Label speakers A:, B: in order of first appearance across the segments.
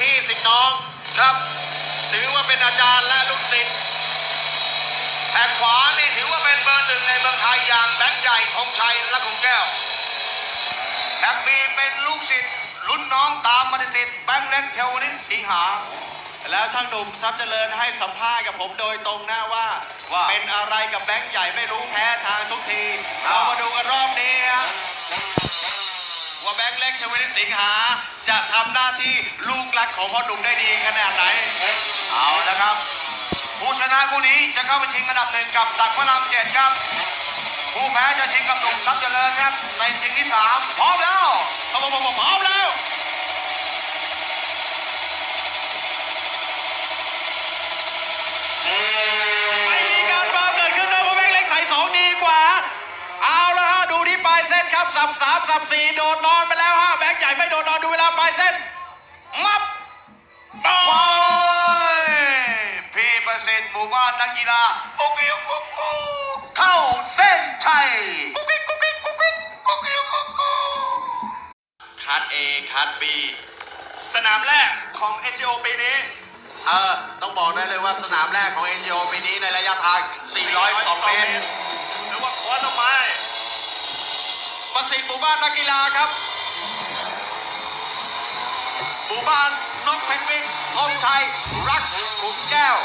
A: พี่สิทธิ์น้องครับ ถือว่าเป็นอาจารย์และลูกศิษย์แขนขวานี่ถือว่าเป็นเบอร์หนึ่งในเมืองไทยอย่างแบงค์ใหญ่ธงชัยและคงแก้วแขนบีเป็นลูกศิษย์รุ่นน้องตามมาติดๆแบงค์เล็กเทวนิตสิงหา
B: แล้วช่างหนุ่มทรัพย์เจริญให้สัมภาษณ์กับผมโดยตรงนะว่า
A: ว่า
B: เป็นอะไรกับแบงค์ใหญ่ไม่รู้แพ้ทางทุกที
A: อ้าว
B: เรามาดูกันรอบนี้ฮะ ว่าแบงค์เล็กชวลิตสิงหา จะทำหน้าที่ลูกรักของพ่อหนุ่มได้ดีขนาดไหน
A: เอาละครับ ผู้ชนะคู่นี้จะเข้าไปชิงอันดับหนึ่งกับตักพระรามเจ็ดครับ ผู้แพ้จะชิงกับหนุ่มทรัพย์เจริญครับในชิงที่สามพร้อมแล้ว
B: พร้อมแล้ว ไม่มีการฟาวล์เกิดขึ้นนะเพราะแบงค์เล็กไถ่สองดีกว่า เอาละฮะดูที่ปลายเส้น ครับสับสามสับสี่โดนนอนไปแล้วฮะแบงค์ใหญ่ไม่โดนนอนดูเวลาปลายเส้น มับโอ้ย
A: พี่ประสิทธิ์หมู่บ้านนักกีฬาโอ้ยโอ้โหเข้าเส้นชัยกุ๊กกิ๊กกุ๊กกิ๊กกุ๊กกิ๊กกุ๊กกิ๊กกุ๊กกิ๊ก
B: คัด A คัด B
A: สนามแรกของ NGO ปีนี้
B: เออต้องบอกได้เลยว่าสนามแรกของ NGO ปีนี้ในระยะทาง402เมตร
A: ติ
B: หมู่บ้านนักกีฬาครับ หมู่บ้านนกเพนกวินธงชัยรักขุมแก้ว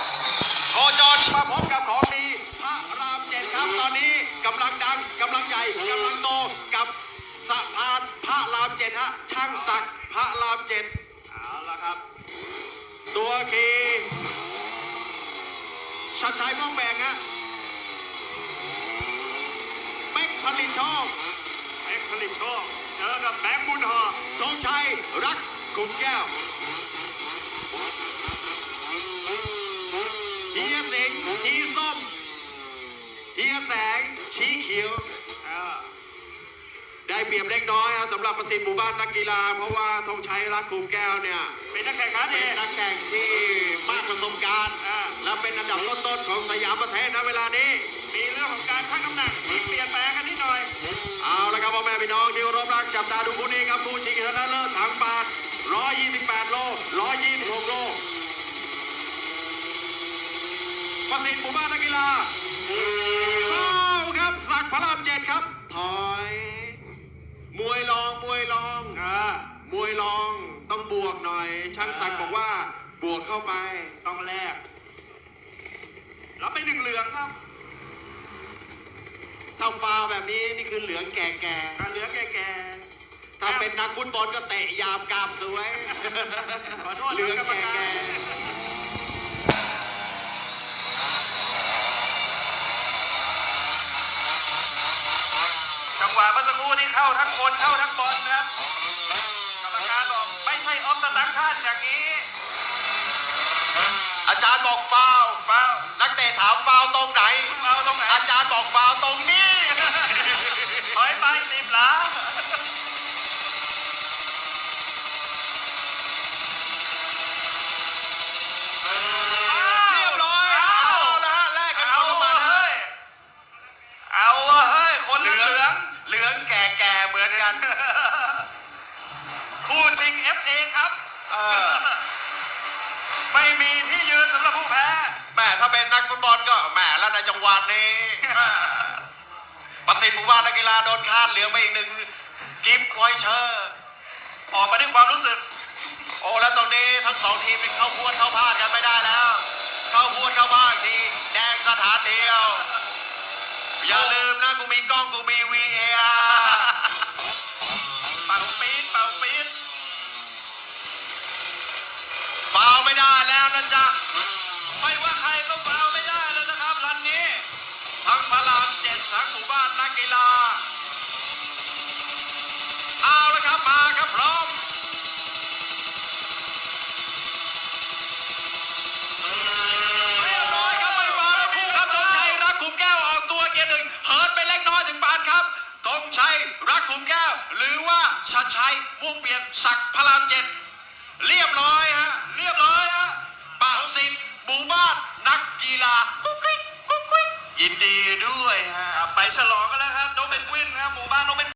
B: โคจรมาพบกับของดีพระรามเจ็ดครับตอนนี้กำลังดังกำลังใหญ่กำลังโตกับสะพานพระรามเจ็ดฮะช่างศักดิ์พระรามเจ็ดเอาละครับ ตัวคีชัดชัยม่องแบงฮะเป๊กผลิตโชค
A: เอ็ก ผลิตโชค เจอกับแบงค์บุญหอ
B: ธงชัยรักขุมแก้วเฮียสิงชี้ส้มเฮียแสง ชี้เขียว ได้เปรียบเล็กน้อยครับสำหรับประสิทธิ์หมู่บ้านนักกีฬา เพราะว่าธงชัยรักขุมแก้วเนี่ย
A: เป็นนักแข่งขัน
B: เอ
A: ง
B: นักแข่งที่มากประสบการณ์ และเป็นอันดับต้นๆของสยามประเทศนะเวลานี้
A: มีเรื่องของการชั่งน้ำหนักที่เปลี่ยนแปลงกันนิดหน่อย
B: พ่อแม่พี่น้องที่เคารพรักจับตาดูคู่นี้ครับผู้ชิงชนะเลิศถังปาด128 โล 126 โลประสิทธิ์หมู่บ้านนักกีฬาเข้าครับสักดิ์พระรามเจ็ดครับถอยมวยรองมวยรอง
A: อ่า
B: มวยรองต้องบวกหน่อย ช่างศักดิ์บอกว่าบวกเข้าไป
A: ต้องแลกรับไปหนึ่งเหลืองครับ
B: ถ้าฟาวล์แบบนี้นี่คือเหลืองแก่
A: การเหลืองแก่
B: ๆถ้าเป็นนักฟุตบอลก็เตะยามกามสวย
A: ๆขอโทษ
B: เหลือง
A: กรรม
B: แก่
A: ก ลือง
B: ไปอีกห
A: นึ่ง
B: กิฟต์ไวเชอร์
A: ออกมาด้วยความรู้สึก
B: โอ้แล้วตรงนี้ทั้งสองทีมเข้าพวนเข้าพลาดกันไม่ได้แล้ว เข้าพวนเข้าพลาดทีแดงสถานเดียว อย่าลืมนะกูมีกล้องกูมี VAR